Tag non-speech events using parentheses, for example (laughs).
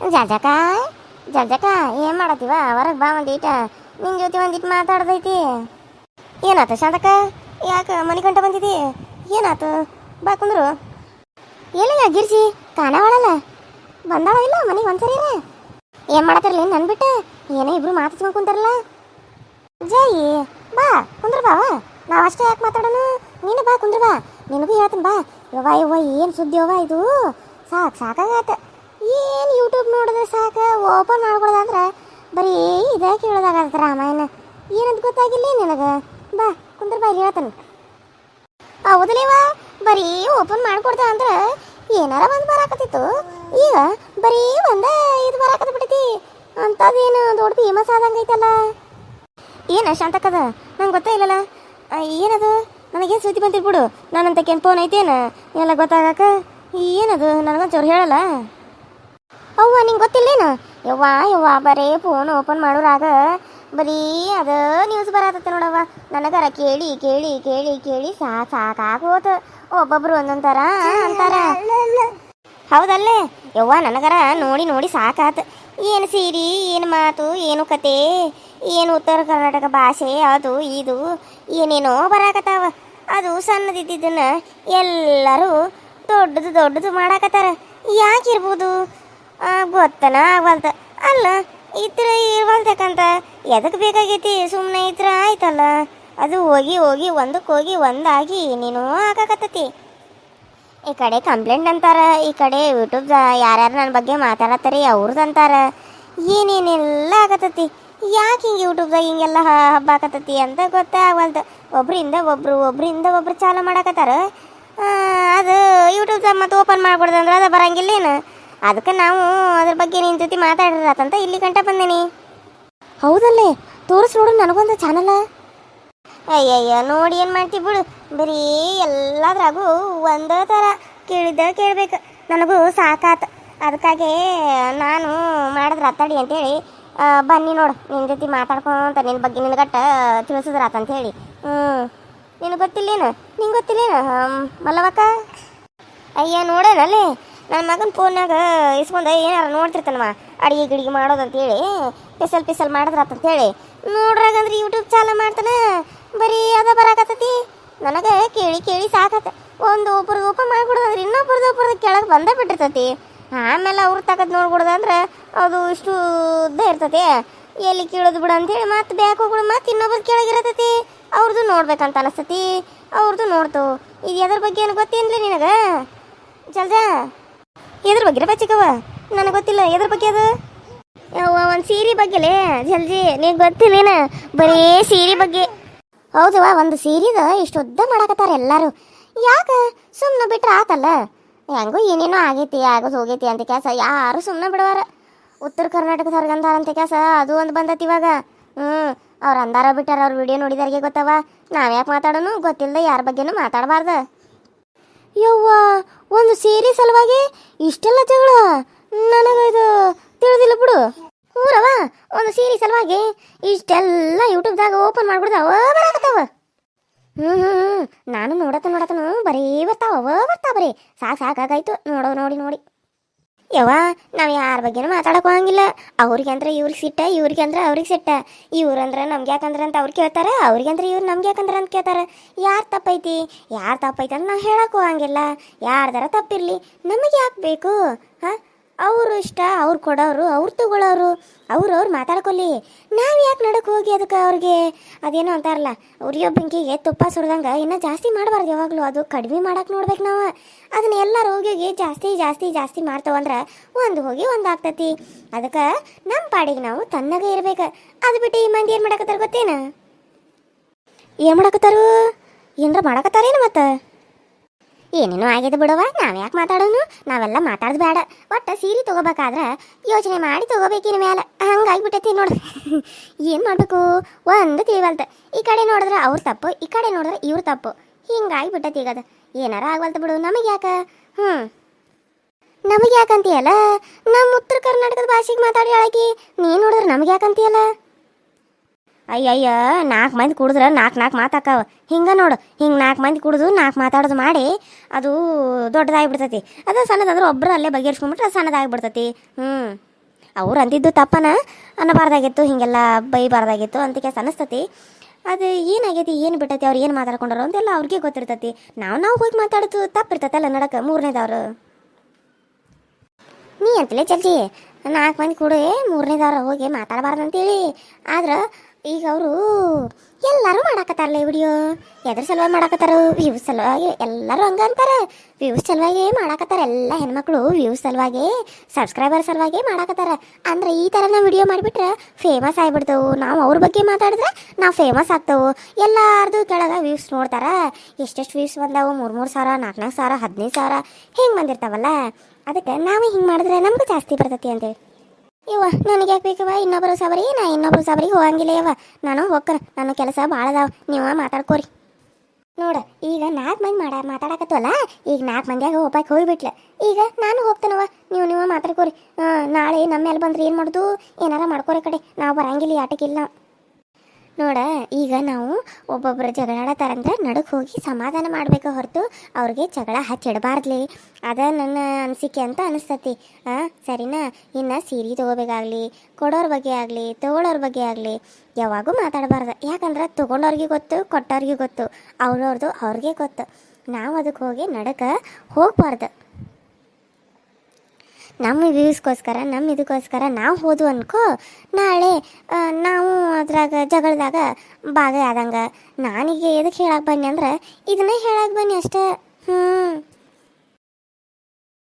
ಜಜಕ, ಜಾಜಕ, ಏನು ಮಾಡತ್ತೀವ? ಹೊರಗೆ ಬಾ ಒಂದೀಟ ನಿನ್ನ ಜೊತೆ ಒಂದಿಟ್ಟು ಮಾತಾಡ್ದೈತಿ. ಏನಾಯ್ತು ಶಾಂತಕ ಯಾಕೆ ಮನೆ ಗಂಟ ಬಂದಿದಿ? ಏನಾತ? ಬಾ ಕುಂದ್ರು. ಏನಿಲ್ಲ ಗಿರ್ಜಿ? ಕಾಣವಳಲ್ಲ. ಬಂದಾಳ ಇಲ್ಲ ಮನೆಗೆ ಒಂದ್ಸರಿ ಏನು ಮಾಡತ್ತಾರಲ್ಲ ನನ್ ಬಿಟ್ಟು. ಏನೇ ಇಬ್ರು ಮಾತಾಡ್ಸ್ಕೊಂಡು ಕುಂತಾರಲ್ಲ. ಜೈ, ಬಾ, ಕುಂದ್ರ ಬಾವ. ನಾವು ಅಷ್ಟೇ ಯಾಕೆ ಮಾತಾಡೋಣ ನೀನು ಬಾ, ಕುಂದ್ರ ಬಾ. ನಿನಗೂ ಹೇಳ್ತೀನಿ ಬಾ. ಯವ್ವ ಯವ್ವ, ಏನು ಸುದ್ದಿ ಯವ್ವ ಇದು? ಸಾಕು ಸಾಕಾಗತ್ತೆ ಏನು ಯೂಟ್ಯೂಬ್ ನೋಡಿದ್ರೆ ಸಾಕು ಓಪನ್ ಮಾಡ್ಕೊಳ್ದಂದ್ರೆ ಬರೀ ಇದೇ ಕೇಳೋದಾಗತ್ತೆ ರಾಮಾಯಣ. ಏನಂತ ಗೊತ್ತಾಗಿಲ್ಲ ನಿನಗೆ? ಬಾ, ಕುಂದ್ರ ಬಾ ಇಲ್ಲಿ ಹೇಳ್ತಾನೆ ಹೌದಲೇವ ಬರೀ ಓಪನ್ ಮಾಡ್ಕೊಡ್ತ ಅಂದ್ರೆ ಏನಾರ ಒಂದು ಬರಾಕತ್ತಿತ್ತು. ಈಗ ಬರೀ ಒಂದ ಇದು ಬರಾಕತ್ ಬಿಡ್ತಿ ಅಂತದೇನು ದೊಡ್ಡ ಫೇಮಸ್ ಆದಂಗೈತಲ್ಲ ಏನು ಶಾಂತಕದ ನಂಗೆ ಗೊತ್ತೇ ಇಲ್ಲಲ್ಲ. ಏನದು? ನನಗೇನು ಸುದ್ದಿ ಬಂದಿರ್ಬಿಡು ನಾನಂತ ಫೋನ್ ಐತೇನು ಎಲ್ಲ ಗೊತ್ತಾಗಕ? ಏನದು? ನನಗೊಂಚೂರು ಹೇಳಲ್ಲ? ಅವ್ವ, ನಿಂಗೆ ಗೊತ್ತಿಲ್ಲೇನು? ಯವ್ವ ಯವ್ವ, ಬರೀ ಫೋನ್ ಓಪನ್ ಮಾಡೋರಾಗ ಬರೀ ಅದ ನ್ಯೂಸ್ ಬರತ್ತೈತೆ ನೋಡವ್ವ. ನನಗರ ಕೇಳಿ ಕೇಳಿ ಕೇಳಿ ಕೇಳಿ ಸಾ, ಸಾಕಾಗೋತು. ಒಬ್ಬೊಬ್ರು ಒಂದೊಂದು ಥರ ಅಂತಾರ. ಹೌದಲ್ಲೇ? ಯವ್ವ, ನನಗರ ನೋಡಿ ನೋಡಿ ಸಾಕಾತ. ಏನು ಸೀರಿ, ಏನು ಮಾತು, ಏನು ಕತೆ, ಏನು ಉತ್ತರ ಕರ್ನಾಟಕ ಭಾಷೆ, ಅದು, ಇದು, ಏನೇನೋ ಬರಾಕತ್ತಾವ. ಅದು ಸಣ್ಣದಿದ್ದನ್ನ ಎಲ್ಲರೂ ದೊಡ್ಡದು ದೊಡ್ಡದು ಮಾಡಾಕತ್ತಾರ. ಯಾಕಿರ್ಬೋದು? ಗೊತ್ತನ, ಆಗವಲ್ತ. ಅಲ್ಲ ಇತ್ರ ಇರ್ವಲ್ತಕ್ಕಂತ ಎದಕ್ಕೆ ಬೇಕಾಗೈತಿ? ಸುಮ್ಮನೆ ಇತ್ರ ಆಯ್ತಲ್ಲ. ಅದು ಹೋಗಿ ಹೋಗಿ ಒಂದಕ್ಕೆ ಹೋಗಿ ಒಂದಾಗಿ ನೀನು ಆಗಕತ್ತತಿ. ಈ ಕಡೆ ಕಂಪ್ಲೇಂಟ್ ಅಂತಾರೆ, ಈ ಕಡೆ ಯೂಟ್ಯೂಬ್ ಯಾರ್ಯಾರು ನನ್ನ ಬಗ್ಗೆ ಮಾತಾಡತ್ತಾರಿ ಅವ್ರದ್ದು ಅಂತಾರ. ಏನೇನೆಲ್ಲ ಆಗತ್ತತಿ? ಯಾಕೆ ಹಿಂಗೆ ಯೂಟ್ಯೂಬ್ದಾಗ ಹಿಂಗೆಲ್ಲ ಹಬ್ಬ ಆಗತ್ತತಿ ಅಂತ ಗೊತ್ತೇ ಆಗವಲ್ದು. ಒಬ್ಬರಿಂದ ಒಬ್ರು ಒಬ್ಬರಿಂದ ಒಬ್ರು ಚಾಲು ಮಾಡಕತ್ತಾರ. ಅದು ಯೂಟ್ಯೂಬ್ದಾಗ ಮತ್ತೆ ಓಪನ್ ಮಾಡ್ಬಿಡ್ದಂದ್ರೆ ಅದು ಬರಂಗಿಲ್ಲೇನು? ಅದಕ್ಕೆ ನಾವು ಅದ್ರ ಬಗ್ಗೆ ನಿನ್ನ ಜೊತೆ ಮಾತಾಡಿರತ್ತಂತ ಇಲ್ಲಿ ಗಂಟ ಬಂದೇನಿ. ಹೌದಲ್ಲೇ ತೋರಿಸ್ ನೋಡು ನನಗೊಂದು ಚಾನಲ. ಅಯ್ಯಯ್ಯ, ನೋಡಿ ಏನು ಮಾಡ್ತೀವಿ ಬಿಡು. ಬರೀ ಎಲ್ಲದ್ರಾಗೂ ಒಂದೇ ಥರ ಕೇಳಿದ್ದ ಕೇಳಬೇಕು. ನನಗೂ ಸಾಕಾತ. ಅದಕ್ಕಾಗಿ ನಾನು ಮಾಡಿದ್ರ ಅತ್ತಾಡಿ ಅಂತೇಳಿ ಬನ್ನಿ ನೋಡು ನಿನ್ನ ಜೊತೆ ಮಾತಾಡ್ಕೊಂತ ನಿನ್ನ ಬಗ್ಗೆ ನಿನಗಟ್ಟ ತಿಳಿಸಿದ್ರಾತ ಅಂತೇಳಿ ಹ್ಞೂ ನಿನಗೆ ಗೊತ್ತಿಲ್ಲೇನು? ನಿಂಗೆ ಗೊತ್ತಿಲ್ಲೇನು ಮಲ್ಲವಕ್ಕ ಅಯ್ಯ, ನೋಡೇನಲ್ಲಿ? ನನ್ನ ಮಗನ ಫೋನ್ಯಾಗ ಇಸ್ಕೊಂಡ ಏನಾರ ನೋಡ್ತಿರ್ತಾನವ? ಅಡಿಗೆ ಗಿಡಿಗೆ ಮಾಡೋದಂತೇಳಿ ಪಿಸಲ್ ಪಿಸಲ್ ಮಾಡಿದ್ರಾತಂತೇಳಿ, ನೋಡ್ರಾಗಂದ್ರೆ ಯೂಟ್ಯೂಬ್ ಚಾಲು ಮಾಡ್ತಾನೆ. ಬರೀ ಅದ ಬರಾಕತ್ತತಿ. ನನಗೆ ಕೇಳಿ ಕೇಳಿ ಸಾಕತ್ತ ಒಂದು ಒಬ್ರದ್ದು ಒಬ್ಬ ಮಾಡ್ಬಿಡೋದಂದ್ರೆ ಇನ್ನೊಬ್ರದ್ದು ಒಬ್ರದ್ದು ಕೆಳಗೆ ಬಂದೇ ಬಿಟ್ಟಿರ್ತತಿ. ಆಮೇಲೆ ಅವ್ರು ತಗದ್ ನೋಡ್ಬಿಡ್ದಂದ್ರೆ ಅದು ಇಷ್ಟು ಉದ್ದ ಇರ್ತತಿ. ಎಲ್ಲಿ ಕೀಳೋದು ಬಿಡು ಅಂತೇಳಿ ಮತ್ತೆ ಬ್ಯಾಕ್ ಹೋಗ್ಬಿಡು, ಮತ್ತೆ ಇನ್ನೊಬ್ರು ಕೆಳಗಿರತೈತಿ ಅವ್ರದ್ದು ನೋಡ್ಬೇಕಂತ ಅನಿಸ್ತತಿ. ಅವ್ರದ್ದು ನೋಡ್ತು. ಇದು ಎದ್ರ ಬಗ್ಗೆ ಏನು ಗೊತ್ತೇನ್ರಿ ನಿನಗೆ? ಜಲ್ಜಾ? ಎದ್ರ ಬಗ್ಗೆ ಬಚ್ಚಿಕವ ನನಗೆ ಗೊತ್ತಿಲ್ಲ. ಎದ್ರ ಬಗ್ಗೆ ಅದು? ಒಂದು ಸೀರೆ ಬಗ್ಗೆಲೇ? ಜಲ್ಜಿ ನೀನು ಗೊತ್ತಿಲ್ಲೇನ ಬರೀ ಸೀರೆ ಬಗ್ಗೆ. ಹೌದವ ಒಂದು ಸೀರೆದ ಇಷ್ಟು ಉದ್ದ ಮಾಡಾಕತ್ತಾರ ಎಲ್ಲರೂ. ಯಾಕೆ? ಸುಮ್ಮನೆ ಬಿಟ್ರೆ ಆತಲ್ಲ? ಹೆಂಗೂ ಏನೇನೋ ಆಗೈತಿ ಆಗೋದು ಹೋಗೈತಿ ಅಂತ ಕೆಲಸ. ಯಾರು ಸುಮ್ಮನೆ ಬಿಡವಾರ? ಉತ್ತರ ಕರ್ನಾಟಕದವ್ರಿಗೆ ಅಂತ ಕೆಲಸ. ಅದು ಒಂದು ಬಂದತಿ ಇವಾಗ. ಹ್ಞೂ ಅವ್ರು ಅಂದಾರ ಬಿಟ್ಟಾರ. ಅವ್ರ ವಿಡಿಯೋ ನೋಡಿದವ್ರಿಗೆ ಗೊತ್ತವ. ನಾವ್ಯಾಕೆ ಮಾತಾಡೋನು? ಗೊತ್ತಿಲ್ಲದೆ ಯಾರ ಬಗ್ಗೆನೂ ಮಾತಾಡಬಾರ್ದು. ಯವ್ವ, ಒಂದು ಸೀರೆ ಸಲುವಾಗಿ ಇಷ್ಟೆಲ್ಲ ಜಗಳ ನನಗೆ ಇದು ತಿಳಿದಿಲ್ಲ ಬಿಡು. ಊರವ ಒಂದು ಸೀರೆ ಸಲುವಾಗಿ ಇಷ್ಟೆಲ್ಲ ಯೂಟ್ಯೂಬ್ದಾಗ ಓಪನ್ ಮಾಡ್ಬಿಡ್ತಾವ ಬರಾಕತ್ತಾವ. ಹ್ಞೂ ಹ್ಞೂ ನಾನು ನೋಡತ್ತ ನೋಡತ್ತನು ಬರೀ ಬರ್ತಾವ ಬರ್ತಾವ ಬರೀ. ಸಾಕು, ಸಾಕಾಗಾಯ್ತು, ನೋಡೋ, ನೋಡಿ ನೋಡಿ. ಯವ್ವ, ನಾವು ಯಾರ ಬಗ್ಗೆನೂ ಮಾತಾಡಕ್ ಹೋಗಂಗಿಲ್ಲ ಅವ್ರಿಗೆ ಅಂದ್ರೆ ಇವ್ರಿಗೆ ಸಿಟ್ಟ, ಇವ್ರಿಗೆ ಅಂದ್ರೆ ಅವ್ರಿಗೆ ಸಿಟ್ಟ. ಇವ್ರಂದ್ರೆ ನಮ್ಗೆ ಯಾಕಂದ್ರೆ ಅಂತ ಅವ್ರು ಕೇಳ್ತಾರೆ, ಅವ್ರಿಗೆ ಅಂದ್ರೆ ಇವ್ರು ನಮ್ಗೆ ಯಾಕಂದ್ರೆ ಅಂತ ಕೇಳ್ತಾರೆ. ಯಾರು ತಪ್ಪೈತಿ? ಯಾರು ತಪ್ಪೈತಿ ಅಂತ ನಾವು ಹೇಳಕ್ ಹೋಗಂಗಿಲ್ಲ ಯಾರ್ದಾರ ತಪ್ಪಿರಲಿ, ನಮಗೆ ಯಾಕೆ ಬೇಕು? ಹಾಂ? ಇಷ್ಟ, ಅವ್ರು ಕೊಡೋರು, ಅವ್ರು ತಗೊಳ್ಳೋರು ಅವ್ರು ಅವ್ರು ಮಾತಾಡ್ಕೊಳ್ಳಿ. ನಾವು ಯಾಕೆ ನಡಕ್ಕೆ ಹೋಗಿ ಅದಕ್ಕೆ ಅವ್ರಿಗೆ? ಅದೇನೋ ಅಂತಾರಲ್ಲ ಉರಿಯೋ ಬೆಂಕಿಗೆ ತುಪ್ಪ ಸುಡ್ದಂಗೆ ಇನ್ನೂ ಜಾಸ್ತಿ ಮಾಡಬಾರ್ದು ಯಾವಾಗಲೂ. ಅದು ಕಡಿಮೆ ಮಾಡಕ್ಕೆ ನೋಡ್ಬೇಕು ನಾವು. ಅದನ್ನ ಎಲ್ಲರೂ ಹೋಗಿ ಜಾಸ್ತಿ ಜಾಸ್ತಿ ಜಾಸ್ತಿ ಮಾಡ್ತಾವಂದ್ರೆ ಒಂದು ಹೋಗಿ ಒಂದು ಆಗ್ತತಿ. ಅದಕ್ಕೆ ನಮ್ಮ ಪಾಡಿಗೆ ನಾವು ತನ್ನಗೆ ಇರ್ಬೇಕು. ಅದು ಬಿಟ್ಟು ಈ ಮಂದಿ ಏನು ಮಾಡಕತ್ತಾರ ಗೊತ್ತೇನು? ಏನು ಮಾಡಕತ್ತಾರು? ಏನರ ಮಾಡಕತ್ತಾರೇನು ಮತ್ತೆ? ಏನೇನೋ ಆಗಿದೆ ಬಿಡವ ನಾವ್ ಯಾಕೆ ಮಾತಾಡೋನು? ನಾವೆಲ್ಲ ಮಾತಾಡೋದು ಬೇಡ ಒಟ್ಟ ಸೀರೆ ತೊಗೋಬೇಕಾದ್ರೆ ಯೋಚನೆ ಮಾಡಿ ತಗೋಬೇಕಿನ ಮೇಲೆ ಹಂಗಾಗ್ಬಿಟ್ಟೈತಿ ನೋಡು. (laughs) ಏನು ಮಾಡಬೇಕು? ಒಂದು ತಿಳಿವಲ್ತ ಈ ಕಡೆ ನೋಡಿದ್ರೆ ಅವ್ರ ತಪ್ಪು, ಈ ಕಡೆ ನೋಡಿದ್ರೆ ಇವ್ರ ತಪ್ಪು. ಹಿಂಗಾಗ್ಬಿಟ್ಟೈತಿ ಈಗ ಅದು. ಏನಾರ ಆಗ್ವಲ್ತ ಬಿಡು ನಮಗೆ ಯಾಕ ಹ್ಞೂ ನಮಗೆ ಯಾಕಂತೀಯಲ್ಲ ನಮ್ಮ ಉತ್ತರ ಕರ್ನಾಟಕದ ಭಾಷೆಗೆ ಮಾತಾಡಿ ಹೇಳಕಿ ನೀನು ನೋಡಿದ್ರೆ ನಮಗೆ ಯಾಕಂತೀಯಲ್ಲ ಅಯ್ಯಯ್ಯ, ನಾಲ್ಕು ಮಂದಿ ಕುಡಿದ್ರೆ ನಾಲ್ಕು ನಾಲ್ಕು ಮಾತಾಕಾವ. ಹಿಂಗೆ ನೋಡು, ಹಿಂಗೆ ನಾಲ್ಕು ಮಂದಿ ಕುಡಿದು ನಾಲ್ಕು ಮಾತಾಡೋದು ಮಾಡಿ ಅದು ದೊಡ್ಡದಾಗಿಬಿಡ್ತೈತಿ. ಅದು ಸಣ್ಣದಾದ್ರೆ ಒಬ್ಬರು ಅಲ್ಲೇ ಬಗೆಹರಿಸ್ಕೊಂಬಿಟ್ರೆ ಸಣ್ಣದಾಗಿಬಿಡ್ತೈತಿ. ಹ್ಞೂ ಅವ್ರು ಅಂದಿದ್ದು ತಪ್ಪನ ಅನ್ನಬಾರ್ದಾಗಿತ್ತು, ಹಿಂಗೆಲ್ಲ ಬೈಬಾರ್ದಾಗಿತ್ತು ಅಂತ ಕೆಸ ಅನಿಸ್ತತಿ ಅದು ಏನಾಗೈತಿ, ಏನು ಬಿಟ್ಟೈತಿ, ಅವ್ರು ಏನು ಮಾತಾಡ್ಕೊಂಡ್ರು ಅಂತೆಲ್ಲ ಅವ್ರಿಗೆ ಗೊತ್ತಿರ್ತೈತಿ. ನಾವು ನಾವು ಹೋಗಿ ಮಾತಾಡೋದು ತಪ್ಪಿರ್ತೈತಲ್ಲ ನಡಕ ಮೂರನೇದವ್ರು. ನೀ ಅಂತಲೇ ಚಲ್ತಿ ನಾಲ್ಕು ಮಂದಿ ಕೂಡ ಮೂರನೇದವ್ರು ಹೋಗಿ ಮಾತಾಡಬಾರ್ದು ಅಂತೇಳಿ ಆದ್ರೆ ಈಗ ಅವರು ಎಲ್ಲರೂ ಮಾಡಾಕತ್ತಾರಲ್ಲ ವಿಡಿಯೋ. ಎದ್ರ ಸಲುವಾಗಿ ಮಾಡಾಕತ್ತಾರ ವ್ಯೂಸ್ ಸಲುವಾಗಿ, ಎಲ್ಲರೂ ಹಂಗ ಅಂತಾರೆ. ವ್ಯೂಸ್ ಸಲುವಾಗಿ ಮಾಡಾಕತ್ತಾರ ಎಲ್ಲ ಹೆಣ್ಮಕ್ಳು ವ್ಯೂಸ್ ಸಲುವಾಗಿ ಸಬ್ಸ್ಕ್ರೈಬರ್ ಸಲುವಾಗಿ ಮಾಡಾಕತ್ತಾರ. ಅಂದ್ರೆ ಈ ಥರ ನಾವು ವಿಡಿಯೋ ಮಾಡಿಬಿಟ್ರೆ ಫೇಮಸ್ ಆಗಿಬಿಡ್ತೇವೆ. ನಾವು ಅವ್ರ ಬಗ್ಗೆ ಮಾತಾಡಿದ್ರೆ ನಾವು ಫೇಮಸ್ ಆಗ್ತೇವೆ. ಎಲ್ಲಾರ್ದು ಕೆಳಗೆ ವ್ಯೂಸ್ ನೋಡ್ತಾರ. ಎಷ್ಟೆಷ್ಟು ವ್ಯೂಸ್ ಬಂದಾವು? ಮೂರು ಮೂರು ಸಾವಿರ ನಾಲ್ಕು ನಾಲ್ಕು ಸಾವಿರ, ಹದಿನೈದು ಸಾವಿರ, ಹಿಂಗೆ ಬಂದಿರ್ತಾವಲ್ಲ. ಅದಕ್ಕೆ ನಾವು ಹಿಂಗೆ ಮಾಡಿದ್ರೆ ನಮಗೂ ಜಾಸ್ತಿ ಬರ್ತೈತಿ ಅಂತೇಳಿ. ಇವ ನನಗೆ ಯಾಕೆ ಬೇಕವ ಇನ್ನೊಬ್ಬರು ಸಬರಿ ನಾ ಇನ್ನೊಬ್ರು ಸಬರಿಗೆ ಹೋಗಂಗಿಲ್ಲ ಯವ್ವ. ನಾನು ಹೋಗ್ಕರ. ನನ್ನ ಕೆಲಸ ಭಾಳ ಅದಾವ. ನೀವು ಮಾತಾಡ್ಕೋರಿ. ನೋಡ, ಈಗ ನಾಲ್ಕು ಮಂದಿ ಮಾಡ ಮಾತಾಡಕತ್ತವಲ್ಲ ಈಗ ನಾಲ್ಕು ಮಂದಿಯಾಗ ಒಬ್ಬಾಕಿ ಹೋಗಿಬಿಟ್ಲೆ. ಈಗ ನಾನು ಹೋಗ್ತೇನವ ನೀವು ನೀವು ಮಾತಾಡ್ಕೋರಿ. ನಾಳೆ ನಮ್ಮ ಮೇಲೆ ಬಂದ್ರೆ ಏನು ಮಾಡೋದು? ಏನಾರ ಮಾಡ್ಕೋರಿ ಕಡೆ. ನಾವು ಬರಂಗಿಲ್ಲ ಆಟಕ್ಕಿಲ್ಲ. ನೋಡ, ಈಗ ನಾವು ಒಬ್ಬೊಬ್ಬರು ಜಗಳಾಡತ್ತಾರಂದ್ರೆ ನಡಕ್ಕೆ ಹೋಗಿ ಸಮಾಧಾನ ಮಾಡಬೇಕು ಹೊರತು ಅವ್ರಿಗೆ ಜಗಳ ಹಚ್ಚಿಡಬಾರ್ದ್ಲಿ. ಅದ ನನ್ನ ಅನಿಸಿಕೆ ಅಂತ ಅನಿಸ್ತತಿ. ಹಾಂ ಸರಿನಾ, ಇನ್ನು ಸೀರೆ ತೊಗೋಬೇಕಾಗ್ಲಿ, ಕೊಡೋರ ಬಗ್ಗೆ ಆಗಲಿ, ತೊಗೊಳೋರ ಬಗ್ಗೆ ಆಗಲಿ, ಯಾವಾಗೂ ಮಾತಾಡಬಾರ್ದು. ಯಾಕಂದ್ರೆ ತೊಗೊಂಡವ್ರಿಗೆ ಗೊತ್ತು ಕೊಟ್ಟವ್ರಿಗೆ ಗೊತ್ತು ಅವ್ರವ್ರದ್ದು ಅವ್ರಿಗೆ ಗೊತ್ತು. ನಾವು ಅದಕ್ಕೆ ಹೋಗಿ ನಡಕ್ಕೆ ಹೋಗ್ಬಾರ್ದು. ನಮ್ಮ ವ್ಯೂಸ್ಗೋಸ್ಕರ ನಮ್ಮ ಇದಕ್ಕೋಸ್ಕರ ನಾವು ಹೋದ್ವು ಅನ್ಕೋ, ನಾಳೆ ನಾವು ಅದ್ರಾಗ ಜಗಳದಾಗ ಭಾಗ ಆದಂಗೆ ನಾನೀಗ ಎದಕ್ಕೆ ಹೇಳಕ್ಕೆ ಬನ್ನಿ ಅಂದ್ರೆ, ಇದನ್ನೇ ಹೇಳಕ್ಕೆ ಬನ್ನಿ ಅಷ್ಟೇ. ಹ್ಞೂ